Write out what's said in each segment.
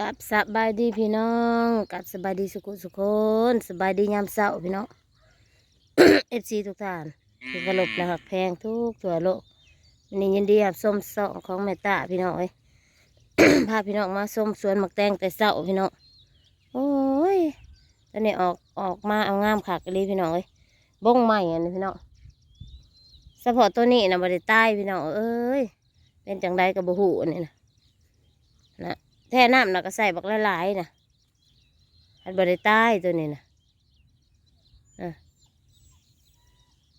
กับสบายดีพี่น้องกับสบายดีสุขุสุขคนสบายดียามเช้าพี่น้องเอฟซีทุกท่านที่กระลบและหักแพงทุกทั่วโลกวันนี้ยินดีกับส้มสองของแม่ตาพี่น้องเอ้ยพาพี่น้องมาส้มสวนหมักแตงแต่เช้าพี่น้องโอ้ยตอนนี้ออกออกมาเอางามขากเลยพี่น้องเอ้ยบ้งใหม่อันนี้พี่น้องเฉพาะตัวนี้นะบริใต้พี่น้องเอ้ยเป็นจังใดกับบุหูอันนี้นะนะ แท่น้ำนะก็ใส่บักหลายๆนะอันบริใต้ตัวนี้นะอะ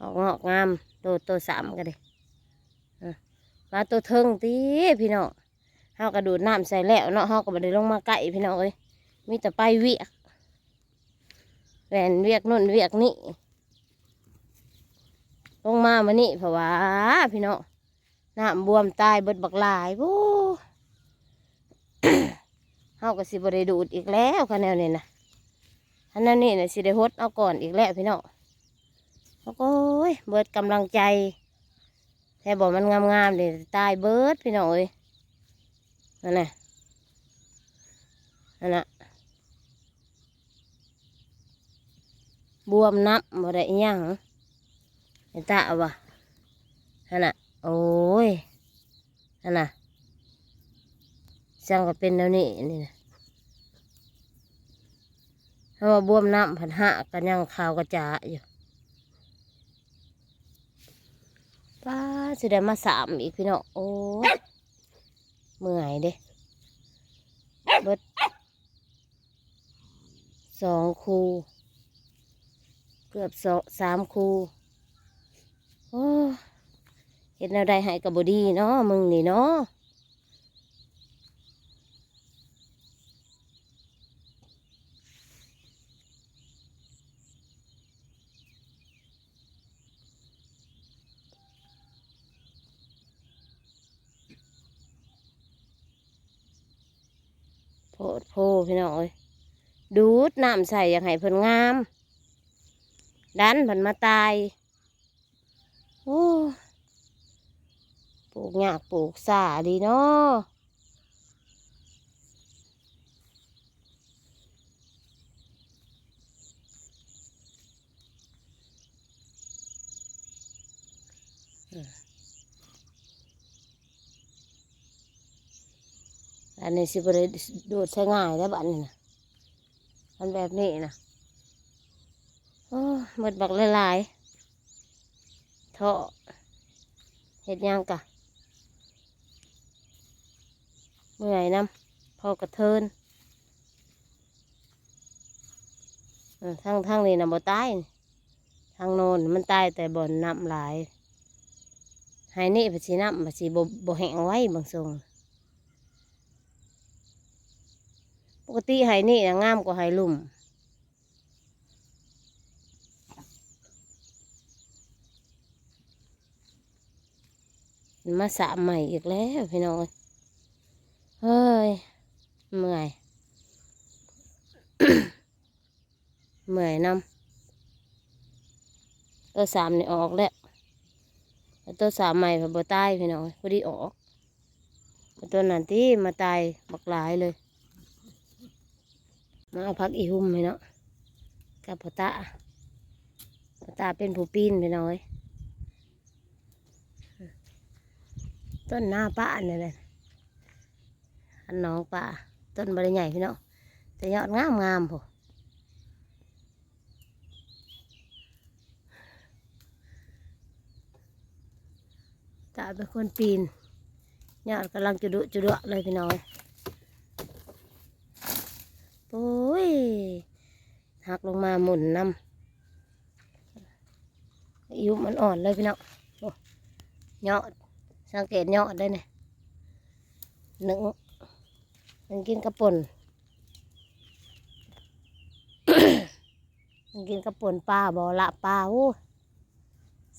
อกงอกงามตัวตัวสามก็ได้อะมาตัวเทิงตีพี่น้องเฮากระดูดน้ำใส่แล้วเนาะเฮาก็บ่ได้ลงมาไก่พี่น้องเอ้ยมีแต่ไปเวียกแหวนเวียกนู่นเวียกนี่ลงมามานี่เพราะว่าพี่น้องน้ำบวมตายเบิดบักลายโว้ เฮาก็สิบ่ได้ดูดอีกแล้วคะแนนนี่นะอันนั้นนี่นะสิได้ฮดเอาก่อนอีกแล้วพี่น้องแล้วก็โอยเบิดกำลังใจแค่บอกมันงามๆเลยตายเบิดพี่น้องเอ้ยนั่นน่ะนั่นน่ะบวมนับบ่ได้อิยังไอ้ตาเอาวะนั่นน่ะโอ้ยนั่นน่ะจังก็เป็นแล้วนี่นี่นะ ถ้าว่าบวมน้ำผันหะกันยังขาวกระจาอยู่ป้าจะได้มาสามอีกพี่น้องโอ้เมื่อยเด้เบิดสองคูเกือบสองสามคูโอ้เห็นอะไรหายกับบดีเนาะมึงนี่เนาะ พดโพพี่น้องเอ้ยดูดน้ำใส่อยากให้เพิ่นงาม ดันเพิ่นมาตายโอ้ปลูกหยากปลูกสาดีเนาะ อันนี้สิบริดูดใช้ง่ายแล้วบันี้นะมันแบบนี้นะโอ้หมดบักหลายๆเถาะเห็ดยังกะเมื่อยน้ำพอกระเทินเออทางทางนี้นะบ่ตายทางโนนมันตายแต่บ่อนน้ำหลายหายนี่ภาษีน้ำภาษีบ่บ่แห้งไว้บางทรง ปกติไหายนี่นะงามกว่าไหายลุ่มมาสามใหม่อีกแล้วพี่น้องเอ้ยเฮ้ยเมื่อย เมื่อยนำตัวสามนี่ออกแล้วตัวสามใหม่พอบตายพี่น้องพอดีออกตัวนั้นที่มาตายบักหลายเลย มาเอาพักอีหุ่มพี่น้องกับพอตาพอตาเป็นผู้ปีนพี่น้อย ต้นหน้าป้าเนี่ยเลยอันน้องป้าต้นบริใหญ่พี่น้องแต่ยอดงามงามพอตาเป็นคนปีนยอดกำลังจุดุจุดุเลยพี่น้องโอ้ยหักลงมาหมุนน้ อ่อนเลยพี่น้องโอ้ยอดสังเกตยอดได้เนี่ยหนึ่งหนึ่งกินกระป่นหนึ่งกินกระป่นปลาบ่อละปลาโอ้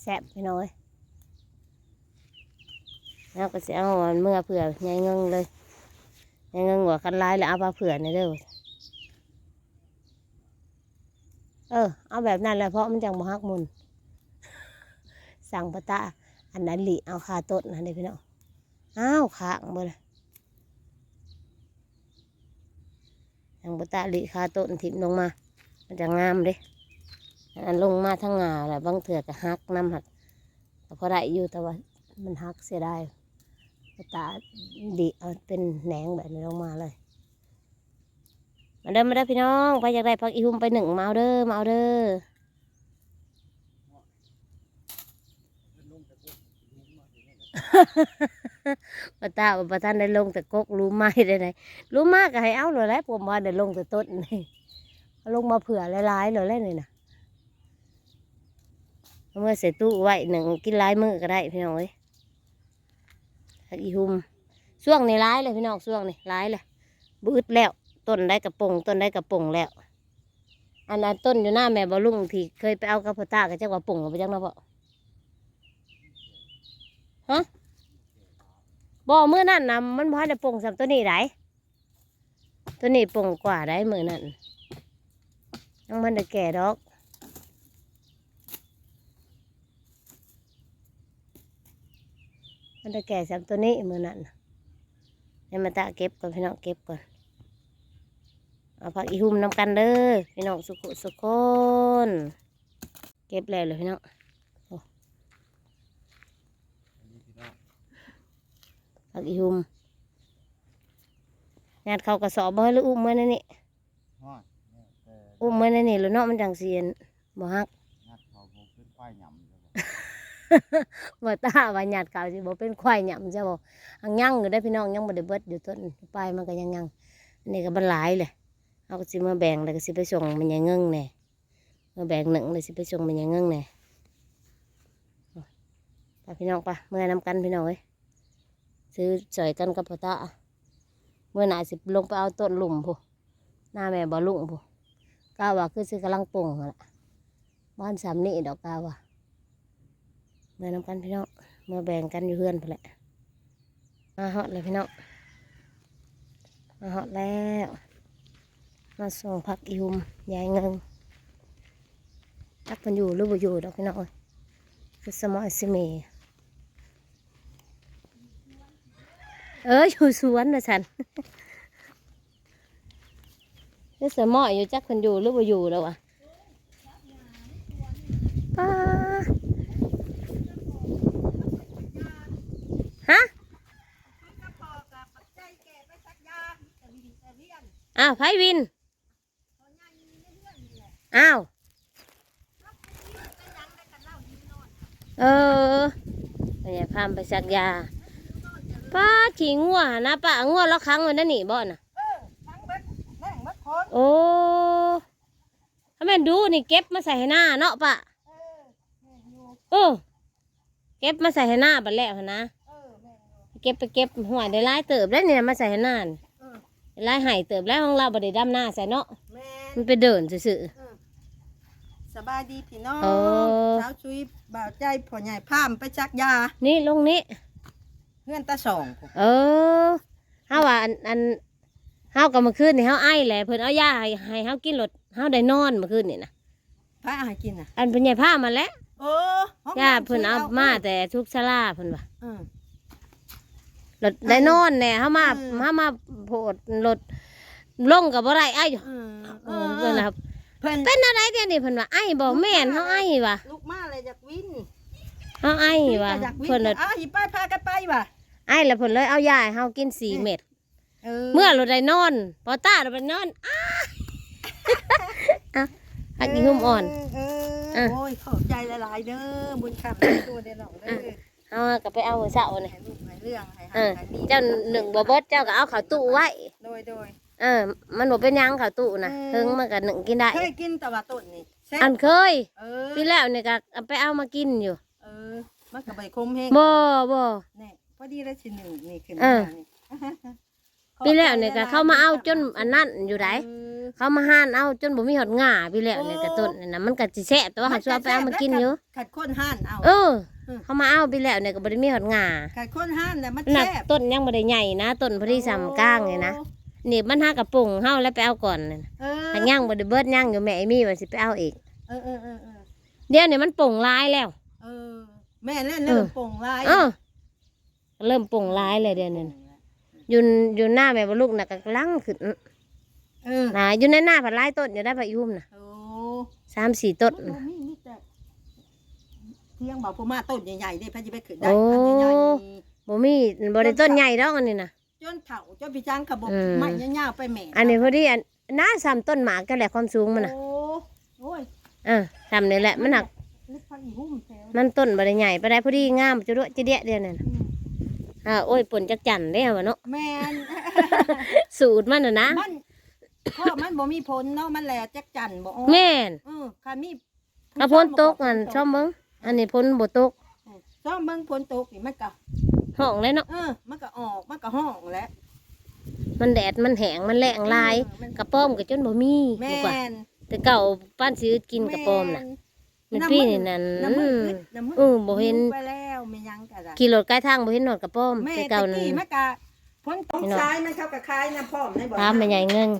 แซ่บพี่น้อยแล้วก็เสียเอามันเมื่อเผื่อไงเงงเลยไงเงงหัวคันลายแล้วเอาปลาเผื่อในเด้อเออ เอาแบบนั้นแหละเพราะมันจังบ่ฮักมุน สั่งปะตาอันนั้นหลีเอาคาต้นนะเด็กพี่น้องอ้าวขางบ่เลยยังบตาลิคาต้นถิ่มลงมา มันจะงามเด้อันลงมาทั้งงาแหละบางเถื่อก็หักน้ำหักก็พอได้อยู่แต่ว่ามันหักเสียดายบตาดีเอาเป็นแหนงแบบนี้ลงมาเลยมาเด้อมาเด้อพี่น้องไปอยากได้พักอีหุ่มไปหนึ่งมาเอาเด้อมาเอาเด้อ ปะตาปะท่านได้ลงแต่กกรู้ไหมได้ไหนรู้มากก็ให้เอาเลยแหล้วผมว่าได้ลงแต่ต้นนี่ลงมาเผื่อหลายๆเลยเลยนี่นะเมื่อใส่ตู้ไว้หนึ่งกินหลายมือก็ได้พี่น้องเอ้ยอีหุ่มช่วงนี้ร้ายเลยพี่น้องช่วงนี้ร้ายเลยบืดแล้วต้นได้กระปงต้นได้กระปงแล้ว อันนั้นต้นอยู่หน้าแม่บอลุงที่เคยไปเอากระพาตากับเจ้ากระปงเอาไปจังนะพ่อ ฮะบ่เมื่อนั่นนะมันพอจะปงสำตัวนี้ได้ตัวนี้ปงกว่าได้มือนั่นยังมันได้แก่ดอกมันได้แก่สำตัวนี้มือนั่นเดี๋ยวมาตาเก็บก่อนพี่น้องเก็บก่อนเอาผักอีหุ่มนำกันเด้อพี่น้องสุขสุขคน เก็บแล้วเลยพี่น้องโอ้ ผักอีหุ่มงานเขากระสอบบ่ให้หรืออุ้มเมื่อนั่นนี่ฮอดเนี่ยแต่อุ้มเมื่อนั่นนี่หรือเนาะมันจังเสียนบ่ฮักงัดเขาบ่เป็นควายหยำเลยบ่บ่ตาว่าหยาดเก่าสิบ่เป็นควายหยำจ้ะบ่อังยังอยู่ได้อพี่น้องยังบ่ได้เบิดอยู่ต้นปลายมันก็ยังยังอันนี้ก็บ่หลายเลยเอาก็สิมาแบ่งแล้วก็สิไปส่งมันยังเงิงแหน่มาแบ่งหนึ่งเลยสิไปส่งมันยังเงิงแหน่ไปพี่น้องปะเมื่อนำกันพี่น้องเอ้ย ซื้อสอยกันกับพ่อตาเมื่อหน่าสิลงไปเอาต้นหลุมพูหน้าแม่บ่ลุงพูก้าวว่าคือสิกำลังปงละบ้านสามนี่ดอกก้าวว่าเมื่อนำกันพี่น้องเมื่อแบ่งกันอยู่เพื่อนไปแหละมาฮอดเลยพี่น้องมาฮอดแล้ว มาส่งผักอิมยายเงิงจักมันอยู่หรือบ่อยู่ดอกพี่น้องเอ้ยคือสมอยสเมี เอออยู่สวนนะฉันคือสมออยู่จักมันอยู่หรือบ่อยู่แล้ววะป้าฮะอ้าวไพวิน อ้าว เออไปพามไปสักยา ป้าขี่งัวนะป้างัวแล้วค้างไว้นั่นนี่บ่น่ะโอ้ถ้าแม่นดูนี่เก็บมาใส่ให้หน้าเนาะป้าเออเก็บมาใส่ให้หน้าบัดแล้วหั่นนะเก็บไปเก็บหัวได้หลายเติบได้เนี่ยมาใส่ให้หน้านี่เออได้หลายไห้เติบแล้วของเราบ่ได้ดำหน้าใส่เนาะแม่มันไปเดินซื่อ สบายดีพี่น้องเออ สาวชุยบ่าวใจพ่อใหญ่พามไปจักยา ๆนี่ลงนี้ เงื่อนตาสองพุ่นเออเฮาว่าอันอันเฮาก็เมื่อคืนนี่เฮาไอแหละเพิ่นเอายาให้ให้เฮากินรถเฮาได้นอนเมื่อคืนนี่นะพระอาหารกินน่ะอันเพิ่นใหญ่ผ้ามาแล้วโอ้ห้องยาเพิ่นเอามาแต่ทุกชลาเพิ่นว่าเออ รถได้นอนแน่เฮามาอืม เฮามาโพดรถลงก็บ่ได้ไอ้เออเออเพิ่นน่ะเพิ่นเป็นอะไรเดี๋ยวนี้เพิ่นว่าไอ้บ่แม่นเฮาไอ้ว่ะลูกมาเลยจากวินเฮาไอ้ว่ะจากวินเพิ่นน่ะ อ้าวหยิบไปพากันไปว่ะ ไอ้แล้วเพิ่นเลยเอายาให้เฮากินสี่เม็ดเออเมื่อรถได้นอนพอตาเราไปนอนอ้าอะหักอีหุ่มอ่อน เอออะโอ้ยขอบใจหลายๆเด้อบุญคำตัวเด้อน้องเด้อเอาก็ไปเอาหัวเสานี่ให้ลูกให้เรื่องให้เอหาอให้มีเจ้าหนึ่งบ่เบิดเจ้าก็เอาเข้าตู้ไว้โดยโดยเออ มันบ่เป็นหยังเข้าตู้นะอืมถึงมันก็หนึ่งกินได้เคยกินแต่ว่าต้นนี่แซ่บอันเคยเออปีแล้วนี่ก็เอาไปเอามากินอยู่ เออมันก็ใบคมแห้งบ่บ่นี่ พอดีแล้วชิ้นหนึ่งนี่ขึ้นเออมานี่ปีแล้วนี่ก็เข้ามาเอาจนอันนั้นอยู่ไดเออเขามาห้านเอาจนบ่มีหอดง่าปีแล้วนี่ก็ต้นนี่นะมันก็สิแซ่บแต่ว่าเขาชอบไปเอามากินอยู่ขัดข้นห่านเอาเอออืมเขามาเอาปีแล้วนี่ก็บ่ได้มีหอดง่าขัดข้นห่านแต่ะมันน่ะแซ่บต้นยังบ่ได้ใหญ่นะต้นพอดีสามก้างเลยนะนี่มันหากระปุงเฮาแล้วไปเอาก่อนนี่นะเออหากย่างบ่ได้เบิดย่างอยู่แม่ไอ้มีว่าสิไปเอาอีกเออเออเออเออเดี๋ยวนี้มันป่งลายแล้ว เออ แม่เล่นเริ่มโป่งลายเออ เริ่มป่งลายเลยเดี๋ยวนี้น่ะอยู่อยู่หน้าแม่บ่ลูกน่ะก็ลังขึ้นเเออนะอยู่ในหน้าผัดไล่ต้นอยู่ได้ผักยุ่มนะโอ้สามสี่ต้นโอ้มีมีแต่เที่ยงบอกผมมาต้นใหญ่ๆได้พะจะไปขึ้นได้โอ้อันใหญ่บ่มีบ่ได้ต้นใหญ่ดอกอันนี้นะๆจนเฒ่าจนพี่จังขบอืมไม่ยาวๆไปแม่อันนี้พอดีอันหน้าซ้ำต้นหมากก็แหละความสูงมันน่ะโอ้โอ้ยเออซ้ำนี่แหละมันหนักลึกพักอีหุ่มแถวมันต้นบ่ได้ใหญ่ปานใดพอดีงามจุดจะเดียเดียวนั่นน่ะ อืมอ่าโอ้ยปนจักจันได้วะเนาะแม่น สูตรมันน่ะนะมันเพราะมันบ่มีผลเนาะมันแหลจักจันบ่ออกแม่นเออคันมีกระพ้นตกอันชอบมึงอันนี้พ้นบ่ตกเออซ่อมเบิ่งฝนตกนี่มันก็ห้องเลยเนาะเออมันก็ออกมันก็ห้องแหล้วมันแดดมันแห้งมันแรงลายกระป้อมก็จนบ่มีแม่ดีกว่านแต่เก่าป้านซื้อกินกระป้อมน่ะมั นพี่นี่นั่นน้ำมือน้ำมืเออบ่เห็น ไปแล้วไม่ยังก็ได้ขี่รถใกล้ทางบ่เห็นหนอดกระป้อมแม่แต่ตะเก่านั่น กี้มันก็พ้นตกพี่น้อง ซ้ายมันเข้ากับคล้ายน้ำพร้อมในบ่อตามแม่ใหญ่เงิง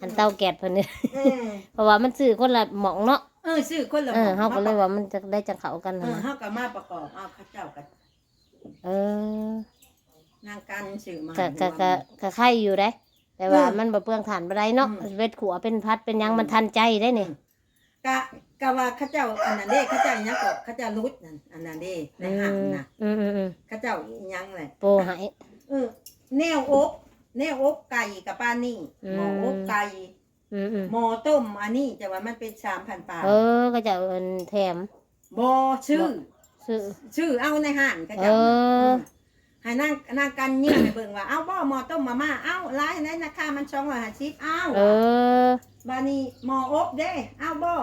อันเตาแก๊สเพิ่นนี่ เออเพราะว่ามันซื้อคนละหม่องเนาะเออซื้อคนละเออหม้เฮาก็เลยว่ามันจะได้จังเข้ากันเอนะอเฮาก็มาประกอบเอาข้าเจ้ากับเออนางกันซื้อมา ก็ก็ก็ก็ไข่อยู่ได้ แต่ว่ามันบ่เปลืองถ่านบ่ได้เนาะเวทขัวเป็นพัดเป็นหยังมันทันใจได้นี่ กะ กะว่าข้าเจ้าอันนั้นเด้ข้าเจ้าอิหยังก็ข้าเจ้ารุดนั่นอันนั้นเด้ในอืห้างมน่ะอืมอืมอืมข้าเจ้าอิหยังแหละโปรให้เออแนวอกแนวอกไก่กับปลานี่อืมหมออกไก่อืมอืมหมอต้มอันนี้แต่ว่ามันเป็นสามพันปาเออก็จะเอาแถมบอชื่อ ซื้อ ชื่อเอาในห้างข้าเอเจ้าน่ะอมให้นางนางกันเนี่ยให้เบิ่งว่า เอาบ่หมอต้มมาม่าเอาร้ายในราคามันสองร้อยห้าสิบเอาเออบานี้หมออบเด้ เอาบ่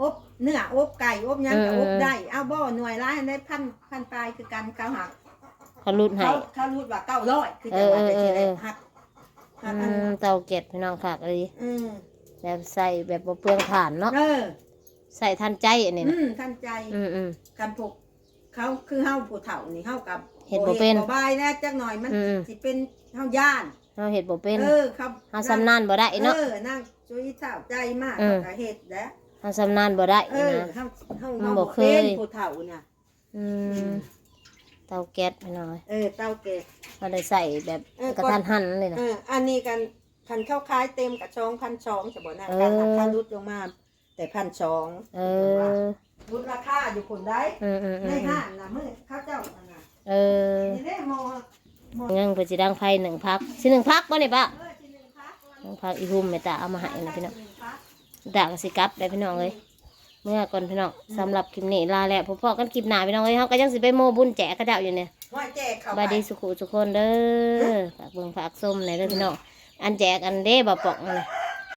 อบเนื้ออบไก่อบหยังก็อบได้เอาบ่หน่วยร้ายได้พันพันปลายคือกันเขาหักเขารุดให้ เขาเขารูดว่าเก้าร้อยคือจะว่าจะสิได้หักหักอือันมเตาเก็ดพี่น้องค่ะเลย อืมแบบใส่แบบบ่เปลืองถ่านเนาะเออใส่ทันใจอันนี้อืนะมท่านใจ อืมอืม กันพวกเขาคือเฮาผู้เฒ่านี่เฮากับเฮ็ดบ่เป็นบ่บายนะจักหน่อยมันอืม สิเป็นเฮาย่านเราเห็ดบ่เป็นเออครับเฮาสำนานบ่ได้เนาะ เออนั่งจุยเฒ่าใจมากอืม ก็เฮ็ดแล้ว เฮาสำนานบ่ได้เออนะ เฮาเฮามันเฮาบ่บ่เคเคยยผู้เฒ่าเนี่ยอืม เตาแก๊สพี่น้องเออเต้าเกศเราได้ใส่แบบเออ กระทันหันเลยนะ เอออันนี้กันพันเข้าคล้ายเต็มกับชองพันชองจะบ่นะเออ การราคาลดลงมา แต่พันชองเออลดราคาอยู่คนได้อืมอืมอืในมห้างนะมื้อข้าวเจ้าอันน่ะเออนี่ได้หมอยังเพิ่นสิดังไฟหนึ่งพักสิหนึ่งพักบ่นี่ปะเออทีหนึงพักหนึ่งพักอีหุ่มแม่ตาเอามาให้นะพี่น้องหงพัก ดากสิกลับได้พี่น้องเอ้ยเมื่อก่อนพี่น้องสำหรับคลิปนี้ลาแล้วพบๆกันคลิปหน้าพี่น้องเอ้ยเฮาก็ยังสิไปโมบุญแจกกระเจ้าอยู่เนี่ยห้อยแจกเข้าบายไปดีสุขุสุคนเด้อฝากเบิ่งฝากส้มในอยเด้อพี่น้องอันแจกอันเด้บ่ปอกนั่นน่ะ